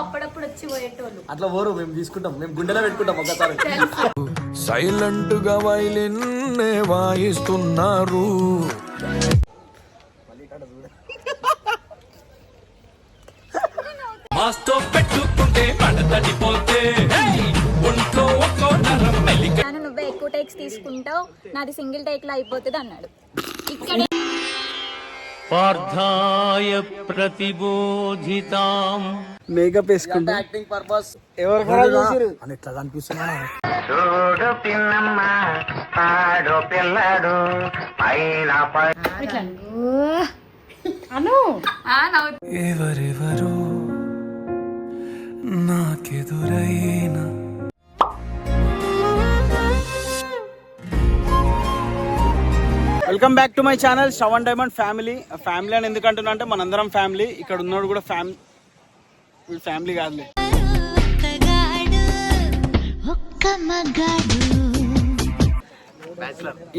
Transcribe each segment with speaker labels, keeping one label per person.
Speaker 1: అప్పుడప్పుడు వచ్చి పోయేటోళ్ళు.
Speaker 2: అట్లా పోరు మేము తీసుకుంటాం మేము గుండెలో పెట్టుకుంటాం ఒకసారి.
Speaker 3: సైలెంట్గా వైలిన్ వాయిస్తున్నారు. మాస్తో పెట్టుకుంటే పడతడిపోతే. ఒంట్లో ఒక్కో నరం మెలిక
Speaker 1: నాన్న ఎక్కువ టేక్స్ తీసుకుంటావు నాది సింగిల్ టేక్లో అయిపోతుంది అన్నాడు. ఇక్కడే
Speaker 4: పార్థాయ ప్రతిబోధితాం.
Speaker 2: మేకప్ వేసుకుంటా. యాక్టింగ్ పర్పస్ ఎవరు ఖరాబ్ చేసిర్రు?
Speaker 5: అని ఇట్లా కనిపిస్తున్నా
Speaker 1: ఆ, నవ్వు-
Speaker 3: ఎవరెవరో నాకెదురైనా
Speaker 2: welcome back to my channel. Shravan diamond family. Family అని ఎందుకంటున్నా అంటే మనందరం ఫ్యామిలీ. ఇక్కడ ఉన్నోడు కూడా ఫ్యామిలీ ఫ్యామిలీ కాదులే.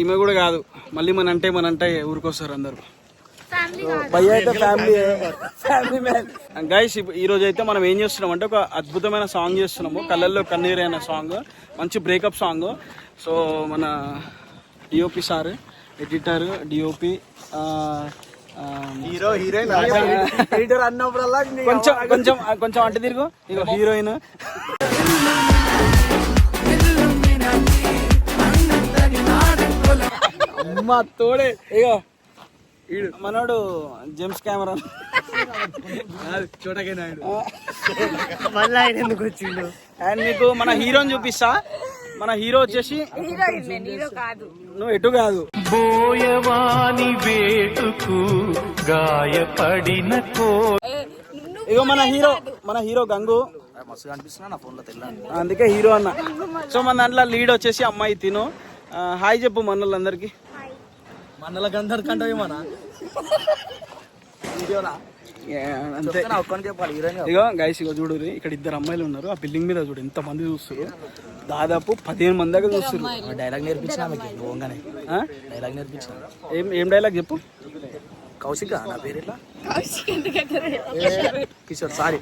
Speaker 2: ఈమె కూడా కాదు. మళ్ళీ మన అంటే మన అంటే ఊరికొస్తారు అందరు. భయ్య అయితే ఫ్యామిలీ ఫ్యామిలీ మ్యాన్ గైస్ ఈ రోజు అయితే మనం ఏం చేస్తున్నాం అంటే ఒక అద్భుతమైన సాంగ్ చేస్తున్నాము. కళ్ళల్లో కన్నీరు అనే సాంగ్. మంచి బ్రేకప్ సాంగ్ సో మన DOP sir editor DOP hero. Heroine editor అన్నప్పుడల్లా కొంచెం కొంచెం కొంచెం అంటే తిరుగు. ఇక హీరోయిన్ అమ్మ తోడే. ఇగో ఈడు. మనోడు జేమ్స్ కెమెరా నాయుడు.
Speaker 5: మళ్ళీ ఆయన ఎందుకు వచ్చిండు?
Speaker 2: అండ్ మీకు మన హీరోని చూపిస్తా. మన హీరో వచ్చేసి నువ్వు ఎటు కాదు.
Speaker 4: బోయవాని వేటుకు గాయపడిన
Speaker 2: ఇగో మన హీరో మన హీరో గంగు. అందుకే హీరో అన్న. సో మన దాంట్లో లీడ్ వచ్చేసి అమ్మాయి తిను. హాయ్ చెప్పు మనోళ్ళందరికీ.
Speaker 5: మండలకి అందరికంటే మన
Speaker 2: అంతే ఇగో గైస్ ఇగో చూడు ఇక్కడ ఇద్దరు అమ్మాయిలు ఉన్నారు. ఆ బిల్డింగ్ మీద చూడు ఎంత మంది చూస్తారు దాదాపు పదిహేను మంది దాకా చూస్తారు
Speaker 5: డైలాగ్ నేర్పించిన? డైలాగ్ నేర్పించిన.
Speaker 2: ఏం ఏం డైలాగ్ చెప్పు.
Speaker 5: కౌశిక నా పేరు ఎట్లా? కిషోర్ సారీ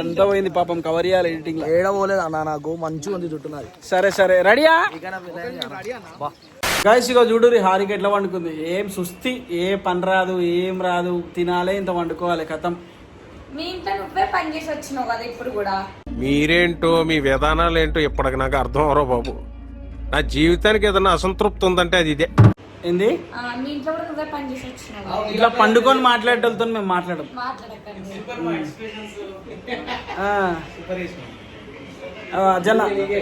Speaker 2: ఎంత పోయింది పాపం కవర్ చేయాలి ఎడిటింగ్
Speaker 5: ఏడ పోలేదు అన్న నాకు మంచిగా ఉంది జుట్టు నాది.
Speaker 2: సరే సరే రెడీయా?
Speaker 5: బా.
Speaker 2: గాయస్ ఇగో చూడు హారిక ఎట్లా వండుకుంది? ఏం సుస్తి ఏ పని రాదు ఏం రాదు తినాలే ఇంత వండుకోవాలి కథం.
Speaker 1: మీ ఇంట్లో నువ్వే పని చేసి వచ్చినావు కదా ఇప్పుడు కూడా?
Speaker 6: మీరేంటో మీ విధానాలు ఏంటో ఇప్పటికి నాకు అర్థం అవరో బాబు. నా జీవితానికి ఏదైనా అసంతృప్తి ఉందంటే అది ఇదే.
Speaker 2: ఏంది?
Speaker 1: ఆ, మీ ఇంట్లో కూడా నువ్వే పని చేసి వచ్చినావు
Speaker 2: ఇట్లా పండుకొని మాట్లాడేటోళ్ళతో మేము మాట్లాడం
Speaker 1: మాట్లాడకండి.
Speaker 2: ఆ. ఆ, జన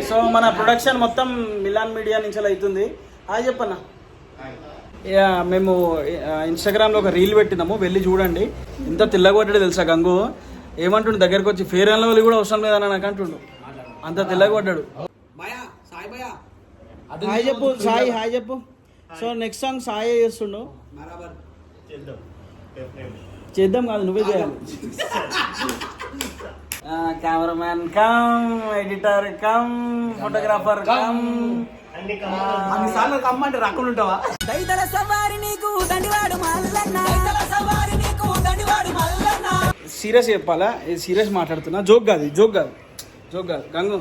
Speaker 2: సో మన ప్రొడక్షన్ మొత్తం మిలాన్ మీడియా నుంచి అలా అవుతుంది హాయ్ చెప్పన్న. యా, మేము ఇన్స్టాగ్రామ్లో ఒక రీల్ పెట్టినాము వెళ్ళి చూడండి. ఎంత తెల్లగొట్టాడు తెలుసా గంగు? ఏమంటుండు దగ్గరకు వచ్చి ఫేర్ అండ్ లవ్లీ కూడా అవసరం లేదని నాకు అంటుండు. అంత తెల్లగొట్టాడు. హాయ్ చెప్పు సాయి హాయ్ చెప్పు. సో నెక్స్ట్ సాంగ్ సాయి చేస్తుండు. చేద్దాం. కాదు నువ్వే చేయాలి. Cameraman cum editor cum photographer cum
Speaker 5: అన్నిసార్లు కమ్మంటే రక్కులు ఉంటావా
Speaker 2: సీరియస్ చెప్పాలా ఇది సీరియస్ మాట్లాడుతున్నా జోక్ కాదు ఇది జోక్ కాదు జోక్ కాదు గంగు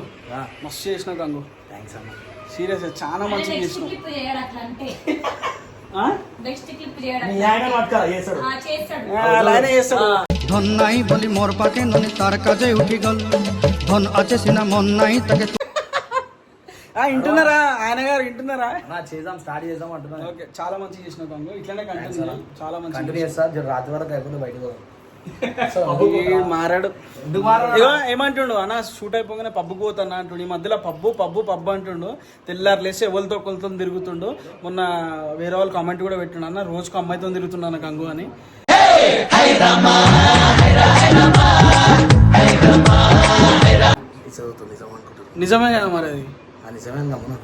Speaker 2: మస్తు చేసినావు గంగు
Speaker 5: థ్యాంక్స్ అన్న
Speaker 2: సీరియస్ చాలా మంచిగా
Speaker 1: నెక్స్ట్
Speaker 2: చేసినావు
Speaker 1: క్లిప్ చేయడు అట్లా అంటే
Speaker 2: ఆ?
Speaker 1: నెక్స్ట్ క్లిప్ చేయడు
Speaker 5: నీ ఆయన పట్టుకరా చేస్తాడు
Speaker 1: ఆ, చేస్తాడు
Speaker 2: ఆ, అలానే చేస్తాడు
Speaker 7: ধন নাই বলি মোর পাকে ননি তার কাজে উঠি গল ধন আছে সিনা মন নাই তাকে
Speaker 2: ఆ, వింటున్నారా? ఆయన గారు వింటున్నారా?
Speaker 5: నా చేద్దాం స్టార్ట్ చేద్దాం అంటున్నాను.
Speaker 2: ఓకే చాలా మంచిగా చేసినావు గంగు ఇట్లానే కంటిన్యూ చాలా మంచిగా
Speaker 5: కంటిన్యూ చేస్తా జర రాత్రి వరకు అయిపోతే బయటకు పోదాం.
Speaker 2: ఈ మారాడు? ఇగో ఏమంటుండు? అన్న షూట్ అయిపోగానే పబ్బుకు పోతాను అంటుండు. ఈ మధ్యలో పబ్బు పబ్బు పబ్బు అంటుండు. తెల్లారు లేసి ఎవరితో కొలతో తిరుగుతుండు. మొన్న వేరే వాళ్ళు కామెంట్ కూడా పెట్టిండు. అన్న రోజుకు అమ్మాయితో తిరుగుతున్నాను గంగు అని. నిజమే కదా మరి అది?
Speaker 5: నిజమైన గమనం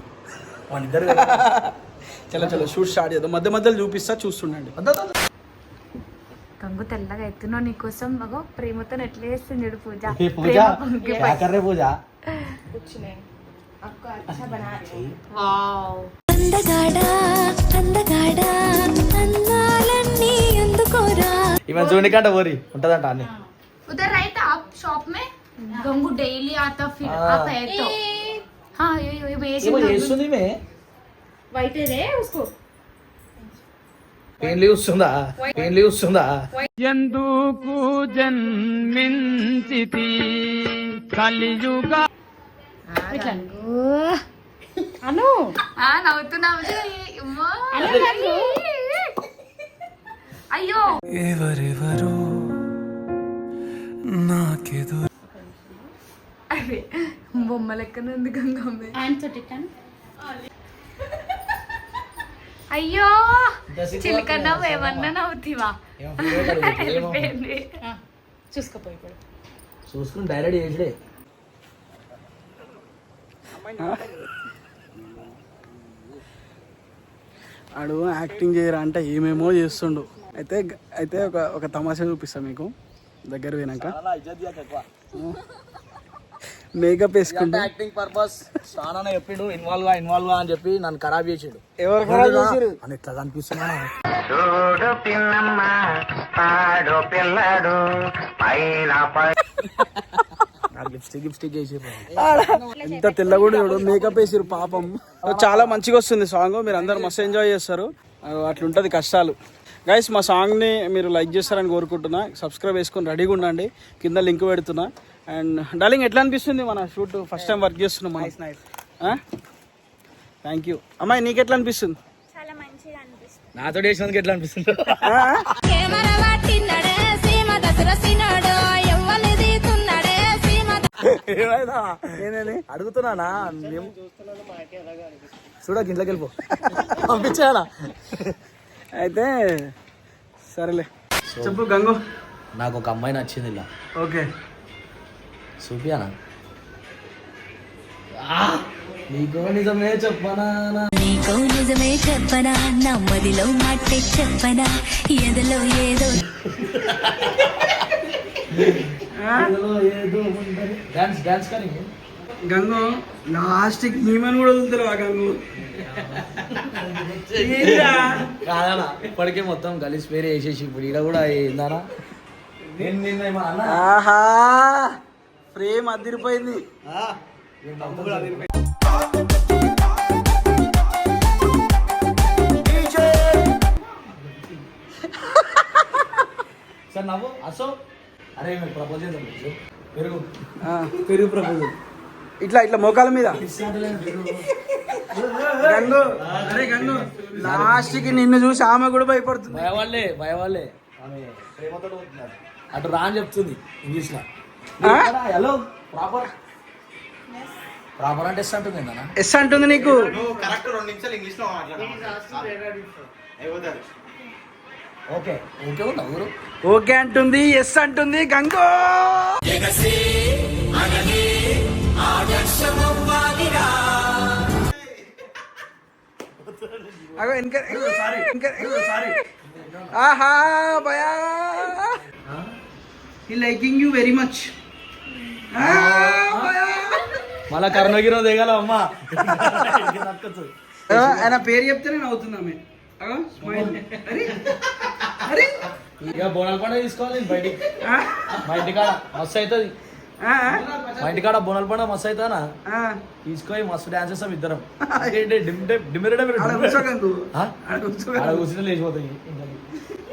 Speaker 5: వాళ్ళిద్దరు
Speaker 2: చలో చలో షూట్ స్టార్ట్ చేద్దాం. మధ్య మధ్యలో చూపిస్తా చూస్తుండండి.
Speaker 1: గంగు తెల్లగా ఎత్తునో నీకోసం మగో ప్రేమతో ఎట్లా చేస్తుంది చూడు పూజ.
Speaker 5: పూజ?
Speaker 8: పూజ? ఇవన్నీ షాప్ మే? గంగు డైలీ
Speaker 5: ఆతా ఫిర్ ఆతా
Speaker 8: ఏతో వేసింది వైట్
Speaker 5: ఉసుకో పెయిన్లీ వస్తుందా? పెయిన్లీ వస్తుందా?
Speaker 4: ఎందుకు జన్మించితి? కలియుగ
Speaker 8: అను. నవ్వుతున్నావు అయ్యో.
Speaker 3: ఎవరెవరో
Speaker 8: బొమ్మ లెక్కన ఉంది గంగమ్మ. అయ్యో! చిలక నవ్వు ఏమన్నా నవ్వుతీవా వెళ్ళిపోయింది.
Speaker 5: చూసుకుని డైరెక్ట్ చేసిడే.
Speaker 2: ఆడు యాక్టింగ్ చేయరా అంటే ఏమేమో చేస్తుండు. అయితే అయితే ఒక ఒక తమాషా చూపిస్తా మీకు. దగ్గర పోయినాక. మేకప్ వేసుకుంటే.
Speaker 5: యాక్టింగ్ పర్పస్ చాలా చెప్పిండు ఇన్వాల్వ్గా ఇన్వాల్వ్గా అని చెప్పి నన్ను ఖరాబ్ చేసాడు.
Speaker 2: ఎవరు ఖరాబ్ చేసిర్రు?
Speaker 5: అని ఎట్లా కనిపిస్తున్నాను నాకు లిప్స్టిక్ లిప్స్టిక్ చేసి
Speaker 2: ఎంత తెల్లగుడు చూడు మేకప్ వేసిరు పాపం. చాలా మంచిగా వస్తుంది సాంగ్ మీరు అందరు మస్తు ఎంజాయ్ చేస్తారు. అట్లుంటది కష్టాలు. గైస్ మా సాంగ్ని మీరు లైక్ చేస్తారని కోరుకుంటున్నా. సబ్స్క్రైబ్ చేసుకొని రెడీగా ఉండండి. కింద లింక్ పెడుతున్నా. అండ్ డార్లింగ్ ఎట్లా అనిపిస్తుంది మన షూట్? ఫస్ట్ టైం వర్క్ చేస్తున్నాం మనం. థ్యాంక్ యూ అమ్మాయి నీకు ఎట్లా అనిపిస్తుంది?
Speaker 1: చాలా మంచిగా అనిపిస్తుంది.
Speaker 5: నాతో చేసినందుకు ఎట్లా అనిపిస్తుంది? ఏమైనా అడుగుతున్నానా? మేము చూడక ఇంట్లోకి వెళ్ళిపో. పంపించానా
Speaker 2: అయితే సరేలే. చెప్పు గంగు.
Speaker 5: నాకు ఒక అమ్మాయి నచ్చింది ఇలా
Speaker 2: ఓకే.
Speaker 5: చూపియానా నీకు నిజమే చెప్పనా?
Speaker 9: నీకో నిజమే చెప్పనా? నమ్మదిలో మాటే చెప్పనా? ఎదలో ఏదో
Speaker 5: డాన్స్ డాన్స్ కానీ
Speaker 2: గంగు లాస్ట్కి మేమని కూడా వదులుతారు ఆ గంగు.
Speaker 5: కాదనా ఇప్పటికే మొత్తం కలిసి పేరు వేసేసి ఇప్పుడు ఈడ కూడా ఏందానా నేను నిన్న
Speaker 2: ఆహా! ఫ్రేమ్ అదిరిపోయింది.
Speaker 5: సార్ నవ్వు. అసో అరే మేము ప్రపోజ్ చేద్దాం. పెరుగు.
Speaker 2: ఆ, పెరుగు ప్రపోజల్ ఇట్లా ఇట్లా మోకాల మీద. గంగు. అరే గంగు. లాస్ట్కి నిన్ను చూసి ఆమె కూడా భయపడుతుంది.
Speaker 5: భయవాళ్ళే భయవాళ్ళే. అటు రా అని చెప్తుంది ఇంగ్లీష్లో
Speaker 2: ఆ?
Speaker 5: హలో ప్రాపర్ ప్రాపర్ అంటే ఎస్ అంటుంది ఏందన్నా?
Speaker 2: ఎస్ అంటుంది నీకు?
Speaker 5: ఓకే ఓకే ఉందా ఊరు?
Speaker 2: ఓకే అంటుంది ఎస్ అంటుంది గంగు! అగో ఆహా భయా! ఈ లైకింగ్ యూ వెరీ మచ్
Speaker 5: మళ్ళా కర్ణగిరి దిగాల అమ్మా.
Speaker 2: ఆయన పేరు ఆమె. అగో స్మైల్ అరే అరే.
Speaker 5: ఇక బోనాల పండుగ తీసుకోవాలి నేను బయటికి. మా ఇంటికాడ మస్తు అవుతుంది. మా ఇంటికాడ బోనాల పండుగ మస్తు అవుతానా?
Speaker 2: ఆ.
Speaker 5: తీసుకొని మస్తు డాన్స్ చేస్తాం ఇద్దరం. కూర్చుని లేచిపోతాయి.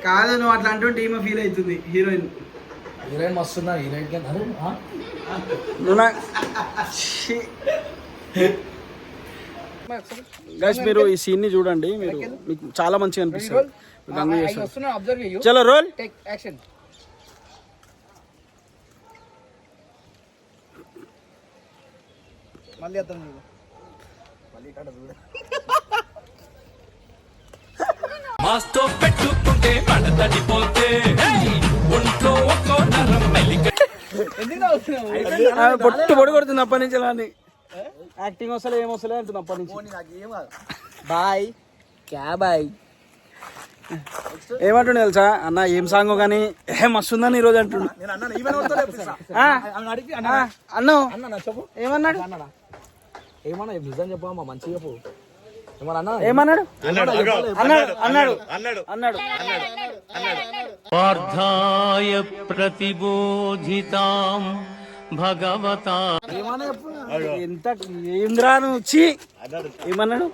Speaker 2: కాదు నువ్వు అట్లా అంటుంటే ఫీల్ అవుతుంది హీరోయిన్
Speaker 5: హీరోయిన్ మస్తుందా హీరోయిన్కి అరే ఆ?
Speaker 2: గైస్ మీరు ఈ సీన్ని చూడండి మీరు మీకు చాలా మంచిగా అనిపిస్తుంది. గంగు చేస్తారు. చలో రోల్
Speaker 3: మాస్తో పెట్టుకుంటే మడతడిపోతే హేయ్!
Speaker 2: పొట్టు పొడి కొడుతుంది అప్పటి నుంచి అని యాక్టింగ్ వస్తలే ఏం వస్తలే అంటుంది అప్పటి నుంచి.
Speaker 5: బాయ్ క్యా బాయ్
Speaker 2: ఏమంటుండే తెలుసా? అన్న ఏం సాంగ్ కానీ ఏ మస్తుందని ఈ రోజు అంటుండు ఆ, ఆ, అన్నో.
Speaker 5: చెప్పు.
Speaker 2: ఏమన్నాడు?
Speaker 5: ఏమన్నా నిజం చెప్పమ్మా మంచిగా చెప్పు. ఏమన్నా అన్నా
Speaker 2: ఏమన్నాడు? అన్నాడు అన్నాడు అన్నాడు.
Speaker 4: పార్థాయ ప్రతిబోధితాం భగవతా?
Speaker 2: ఎంత ఏంద్రా నువ్వు ఛీ! ఏమన్నాడు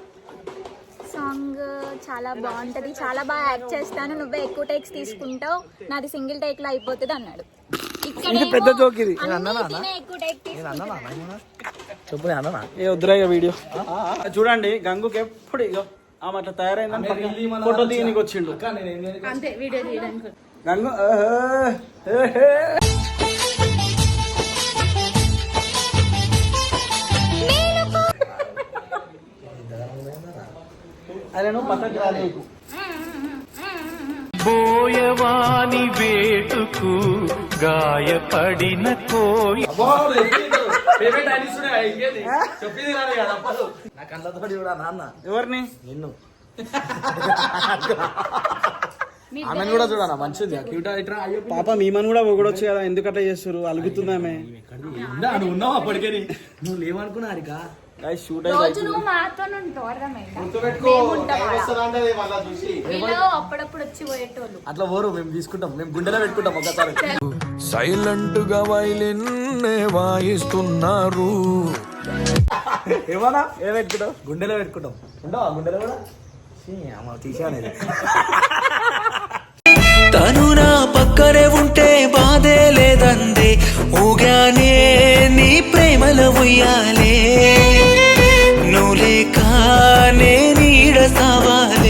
Speaker 1: సాంగ్ చాలా బాగుంటది చాలా బాగా యాక్ట్ చేస్తాను నువ్వే ఎక్కువ టేక్స్ తీసుకుంటావు నాది సింగిల్ టేక్లో అయిపోతుంది అన్నాడు
Speaker 2: పెద్ద joke ఇది.
Speaker 5: చెప్పు నేను అన్నా
Speaker 2: ఏ వద్దురా ఇక వీడియో చూడండి గంగుకి ఎప్పుడు ఇక ఆమె అట్లా తయారైందని ఫోటో తీయనికి వచ్చిండు.
Speaker 8: అంతే వీడియో తీయడానికి
Speaker 2: గంగు నువ్వు పక్కకి
Speaker 3: బోయవాని వేటుకు గాయపడిన కోయి
Speaker 5: నా కళ్ళతో చూడా నాన్న.
Speaker 2: ఎవరిని?
Speaker 5: నిన్ను. ఆమెను కూడా చూడనా మంచిది క్యూట్ ఇట్రా అయ్యో
Speaker 2: పాప మీమని కూడా పొగడొచ్చు కదా ఎందుకట్లా చేస్తారు అలుగుతుందామే
Speaker 5: ఉన్నావు అప్పటికని నువ్వు లేవనుకున్నా హరిక
Speaker 2: షూట్
Speaker 5: అట్లా పోరు మేము తీసుకుంటాం. మేము గుండెలో పెట్టుకుంటాం ఒకసారి.
Speaker 3: సైలెంట్గా వైలిన్ నే వాయిస్తున్నారు.
Speaker 5: ఏమన్నా? ఏ పెట్టుకుంటాం గుండెలో పెట్టుకుంటాం. ఉండవా గుండెలో కూడా? తీసానేది
Speaker 3: తను నా పక్కనే ఉంటే బాధే లేదంది. ఊగానే నీ ప్రేమల ఉయ్యాలే. నువ్వు లేక నే నీడ సవాలి.